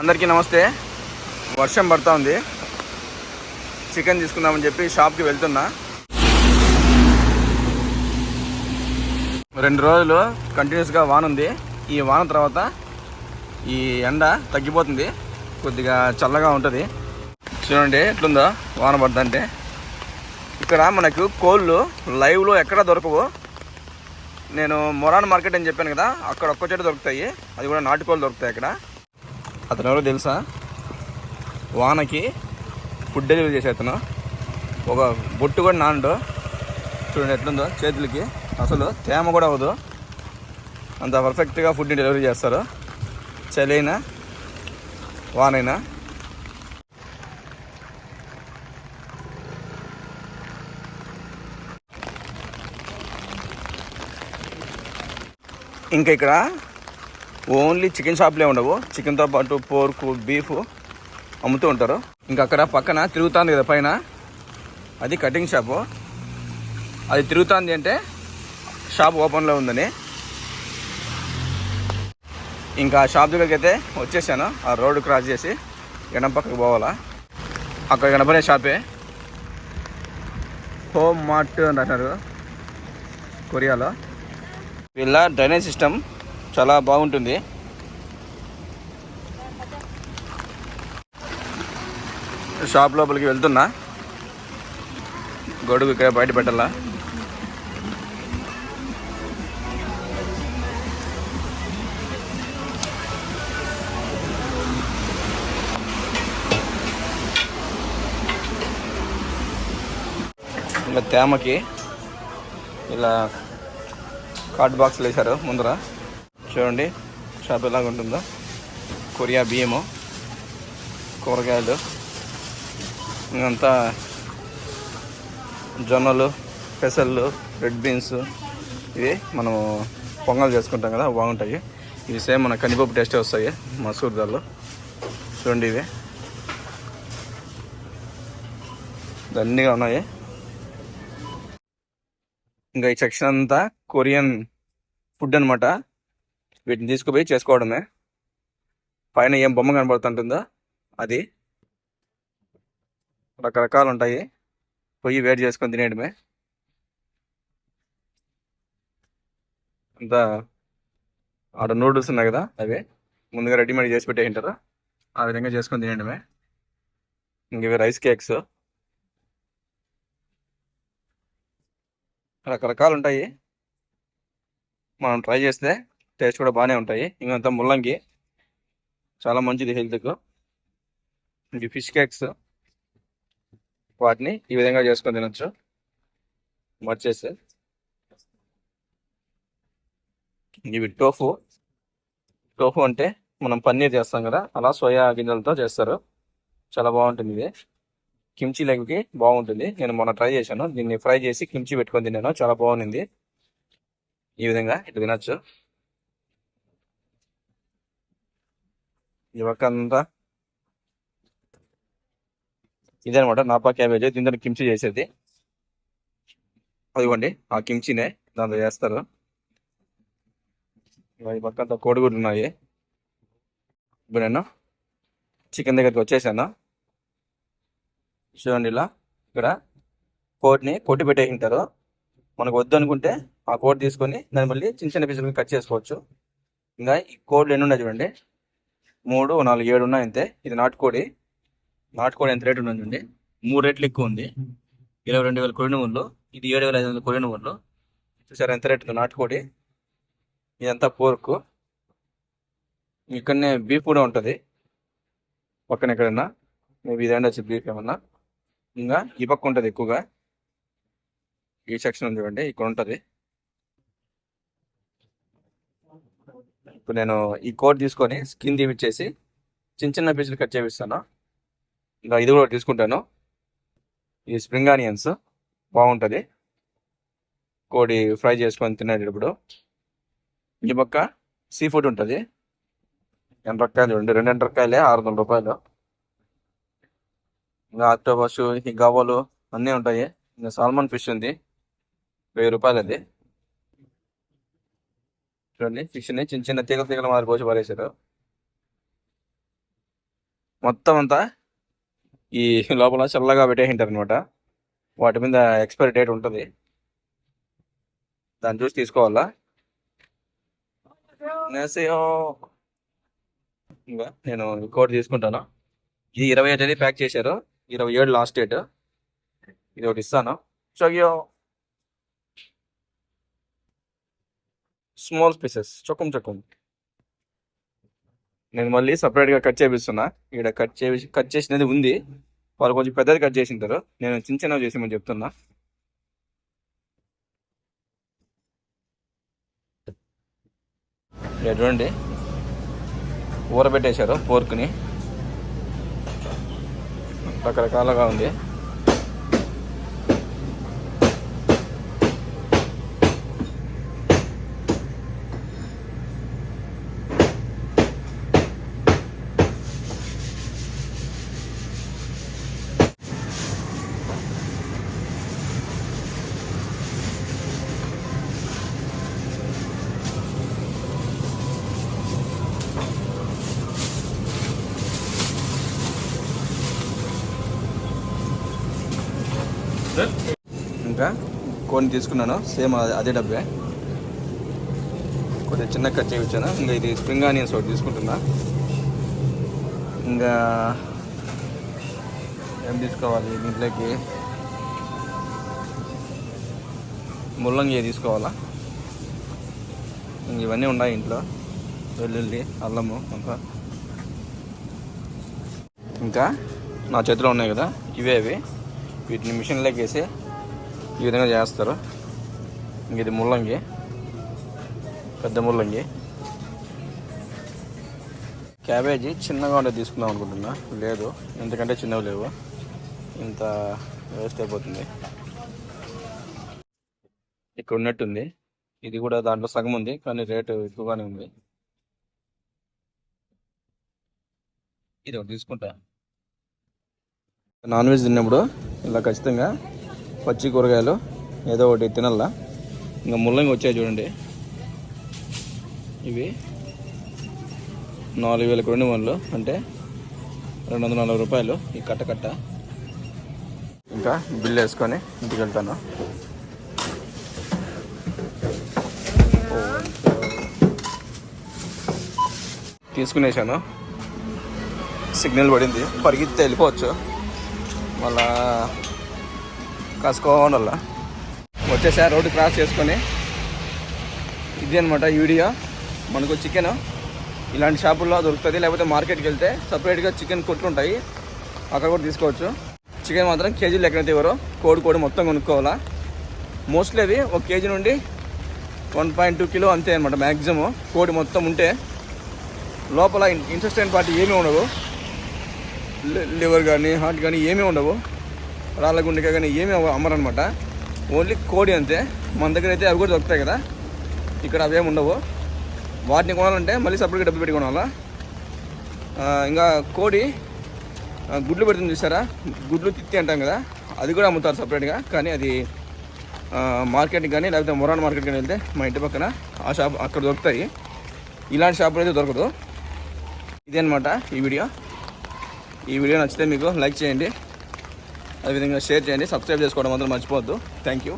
అందరికీ నమస్తే. వర్షం పడతా ఉంది. చికెన్ తీసుకుందామని చెప్పి షాప్కి వెళ్తున్నా. రెండు రోజులు కంటిన్యూస్గా వాన ఉంది. ఈ వాన తర్వాత ఈ ఎండ తగ్గిపోతుంది. కొద్దిగా చల్లగా ఉంటుంది. చూడండి ఎట్లుందో వాన పడుతుంటే ఇక్కడ మనకు కోళ్ళు లైవ్లో ఎక్కడ దొరకవు. నేను మొరాన్ మార్కెట్ అని చెప్పాను కదా అక్కడ ఒక్క చోట దొరుకుతాయి. అది కూడా నాటుకోళ్ళు దొరుకుతాయి అక్కడ. అతను ఎవరో తెలుసా? వానకి ఫుడ్ డెలివరీ చేసే అతను. ఒక బొట్టు కూడా నాండు చూడండి ఎట్లుందో చేతులకి. అసలు తేమ కూడా అవ్వదు. అంత పర్ఫెక్ట్గా ఫుడ్ని డెలివరీ చేస్తారు. చలైనా వానైనా. ఇంకా ఇక్కడ ఓన్లీ చికెన్ షాప్లే ఉండవు. చికెన్తో పాటు పోర్కు బీఫ్ అమ్ముతూ ఉంటారు. ఇంకా అక్కడ పక్కన తిరుగుతుంది కదా పైన. అది కటింగ్ షాపు. అది తిరుగుతుంది అంటే షాప్ ఓపెన్లో ఉందని. ఇంకా షాప్ దగ్గరికి అయితే వచ్చేసాను. ఆ రోడ్డు క్రాస్ చేసి ఎడం పక్కకు పోవాలా. అక్కడ కనపడే షాపే. హోమ్ మార్ట్ అని అంటారు కొరియాలో. వీళ్ళ డ్రైనేజ్ సిస్టమ్ చాలా బాగుంటుంది. షాప్ లోపలికి వెళ్తున్నా. గొడుగు ఇక్కడ బయట పెట్టాలా? ఇలా తేమకి ఇలా కార్డ్ బాక్స్లు వేశారు ముందర. చూడండి. షాప్ ఎలాగ ఉంటుందో. కొరియా బియ్యము కూరగాయలు ఇంకంతా జొన్నలు పెసళ్ళు రెడ్ బీన్స్. ఇవి మనము పొంగల్ చేసుకుంటాం కదా బాగుంటాయి. ఇవి సేమ్ మన కందిపప్పు టేస్టే వస్తాయి మసూర్ దాల్లో చూడండి ఇవి. దండిగా ఉన్నాయి. ఇంకా ఈ సెక్షన్ అంతా కొరియన్ ఫుడ్ అనమాట వీటిని తీసుకుపోయి చేసుకోవడమే. పైన ఏం బొమ్మ కనబడుతుంటుందో? అది. రకరకాలు ఉంటాయి పొయ్యి వేడి చేసుకొని తినేయడమే. అంతా ఆడ నూడిల్స్ ఉన్నాయి కదా అవి. ముందుగా రెడీమేడ్ చేసి పెట్టేయంటారు ఆ విధంగా చేసుకొని తినేయడమే. ఇంకవి రైస్ కేక్స్. రకరకాలు ఉంటాయి మనం ట్రై చేస్తే టేస్ట్ కూడా బాగానే ఉంటాయి. ఇంకంతా ముల్లంగి. చాలా మంచిది హెల్త్కు ఇవి ఫిష్ కేక్స్ వాటిని ఈ విధంగా చేసుకొని తినొచ్చు. మర్చేసి ఇవి టోఫు. టోఫు అంటే మనం పన్నీర్ చేస్తాం కదా అలా సోయా గింజలతో చేస్తారు. చాలా బాగుంటుంది ఇది. కిమ్చి లెగ్కి బాగుంటుంది. నేను మొన్న ట్రై చేశాను. దీన్ని ఫ్రై చేసి కిమ్చి పెట్టుకొని తిన్నాను. చాలా బాగుంది. ఈ విధంగా ఇట్లా తినచ్చు. ఈ పక్క అంతా ఇదనమాట నాపా క్యాబేజ్ దీంతో కిమ్చి చేసేది. అదిగోండి ఆ కిమ్చినే దాంతో చేస్తారు. ఈ పక్క కోడిగుడ్లు ఉన్నాయి ఇప్పుడు నేను చికెన్ దగ్గరికి వచ్చేసాను? చూడండి ఇలా ఇక్కడ కోడిని కొట్టి పెట్టేసింటారు మనకు వద్దు అనుకుంటే ఆ కోడి తీసుకొని దాన్ని మళ్ళీ చిన్న చిన్న పీసులు కట్ చేసుకోవచ్చు. ఇంకా ఈ కోడ్లు ఎన్ని ఉన్నాయి చూడండి. మూడు నాలుగు ఏడు ఉన్నాయి అంతే. ఇది నాటుకోడి. నాటుకోడి ఎంత రేటు ఉంది మూడు రేట్లు ఎక్కువ ఉంది. ఇరవై రెండు వేల కొరిన ఊళ్ళు ఇది ఏడు వేల ఐదు వందల కొరిన ఊళ్ళు చూసారు ఎంత రేటు ఉంది నాటుకోడి. ఇదంతా పోర్కు. ఇక్కడనే బీఫ్ కూడా ఉంటుంది. పక్కన ఎక్కడన్నా. మేబీ ఇదేంటి వచ్చి బీఫ్ ఏమన్నా. ఇంకా ఈ పక్క ఉంటుంది ఎక్కువగా. ఈ సెక్షన్ ఉంది చూడండి. ఇక్కడ ఉంటుంది. ఇప్పుడు నేను ఈ కోడ్ తీసుకొని స్కిన్ తీపిచ్చేసి చిన్న చిన్న పీసులు కట్ చేపిస్తాను ఇంకా ఇది కూడా తీసుకుంటాను. ఈ స్ప్రింగ్ ఆనియన్స్ బాగుంటుంది. కోడి ఫ్రై చేసుకొని తినేటప్పుడు. ఈ పక్క సీ ఫుడ్ ఉంటుంది. ఎండ్రకాయలు చూడండి రెండు ఎండ్రకాయలే ఆరు వందల రూపాయలు. ఇంకా ఆక్టోబస్ ఈ గవ్వలు అన్నీ ఉంటాయి. ఇంకా సాల్మన్ ఫిష్ ఉంది. వెయ్యి రూపాయలు అది చూడండి ఫిష్ని చిన్న చిన్న తీగల తీగల మాదిరి పోసి పారేశారు మొత్తం అంతా ఈ లోపల చల్లగా పెట్టేసింటారు అనమాట వాటి మీద ఎక్స్పైరీ డేట్ ఉంటుంది. దాన్ని చూసి తీసుకోవాలా? ఇంకా నేను ఇంకోటి తీసుకుంటాను. ఇది ఇరవై ఏడు ప్యాక్ చేశారు. ఇరవై ఏడు లాస్ట్ డేట్ ఇది ఒకటి ఇస్తాను. చొయ్యో స్మాల్ పీసెస్ చొక్కం చొక్కం నేను మళ్ళీ సపరేట్గా కట్ చేపిస్తున్నా. ఇక్కడ కట్ చేసి కట్ చేసినది ఉంది. వాళ్ళు కొంచెం పెద్దది కట్ చేసింటారు. నేను చిన్న చిన్నవి చేసేమని చెప్తున్నా. ఇక్కడ చూడండి. ఊరబెట్టేశారు పోర్క్ని రకరకాలుగా ఉంది ఇంకా కొన్ని తీసుకున్నాను. సేమ్ అదే- డబ్బే. కొద్దిగా చిన్న కట్ చేయించాను. ఇంకా ఇది స్ప్రింగ్ ఆనియన్స్ ఒకటి తీసుకుంటున్నా. ఇంకా ఏం తీసుకోవాలి? దీంట్లోకి ముల్లంగి తీసుకోవాలా? ఇంక ఇవన్నీ ఉన్నాయి ఇంట్లో. వెల్లుల్లి అల్లము అంతా. ఇంకా నా చేతిలో ఉన్నాయి కదా. ఇవే అవి. వీటిని మిషన్లోకి వేసి ఈ విధంగా చేస్తారు. ఇంక ఇది ముల్లంగి పెద్ద ముల్లంగి. క్యాబేజీ చిన్నగా ఉండే తీసుకుందాం అనుకుంటున్నా. లేదు ఎందుకంటే చిన్నవి లేవు. ఇంత వేస్ట్ అయిపోతుంది. ఇక్కడ ఉన్నట్టుంది. ఇది కూడా దాంట్లో సగం ఉంది కానీ రేటు ఎక్కువగానే ఉంది. ఇది ఒకటి తీసుకుంటా. నాన్ వెజ్ తిన్నప్పుడు ఇలా ఖచ్చితంగా పచ్చి కూరగాయలు ఏదో ఒకటి తినాలా? ఇంకా ముల్లంగి వచ్చాయి చూడండి. ఇవి నాలుగు వేలకు రెండు వందలు అంటే రెండు వందల నలభై రూపాయలు ఈ కట్ట కట్ట. ఇంకా బిల్ వేసుకొని ఇంటికి వెళ్తాను. తీసుకునేసాను. సిగ్నల్ పడింది పరిగెత్తి వెళ్ళిపోవచ్చు. మళ్ళా కాస్కోనల్ల వచ్చేసారి రోడ్డు క్రాస్ చేసుకొని. ఇది అనమాట ఈ వీడియో మనకు చికెన్. ఇలాంటి షాపుల్లో దొరుకుతుంది. లేకపోతే మార్కెట్కి వెళ్తే సపరేట్గా చికెన్ కొట్లు ఉంటాయి. అక్కడ కూడా తీసుకోవచ్చు. చికెన్ మాత్రం కేజీ లెక్కనైతే ఇవ్వరు. కోడి కోడి మొత్తం కొనుక్కోవాలా. మోస్ట్లీ అది ఒక కేజీ నుండి వన్ పాయింట్ టూ కిలో అంతే అనమాట మ్యాక్సిమం కోడి మొత్తం ఉంటే లోపల ఇంట్రెస్టెంట్ పార్టీ ఏమీ ఉండవు. లివర్ కానీ హార్ట్ కానీ ఏమీ ఉండవు. రాళ్ళ గుండెకాయ కానీ ఏమీ అమ్మరు అమ్మరనమాట. ఓన్లీ కోడి అంతే. మన దగ్గర అయితే అవి కూడా దొరుకుతాయి కదా. ఇక్కడ అవేమి ఉండవు. వాటిని కొనాలంటే మళ్ళీ సపరేట్గా డబ్బు పెట్టి కొనాలా? ఇంకా కోడి గుడ్లు పెడుతుంది చూసారా? గుడ్లు తిత్తి అంటాం కదా. అది కూడా అమ్ముతారు సపరేట్గా కానీ అది మార్కెట్కి కానీ లేకపోతే మొరాన్ మార్కెట్ కానీ వెళ్తే మా ఇంటి పక్కన ఆ షాప్ అక్కడ దొరుకుతాయి. ఇలాంటి షాపులు అయితే దొరకదు. ఇదే అనమాట ఈ వీడియో. ఈ వీడియో నచ్చితే మీకు లైక్ చేయండి. అదేవిధంగా షేర్ చేయండి సబ్స్క్రైబ్ చేసుకోవడం మాత్రం మర్చిపోవద్దు. Thank you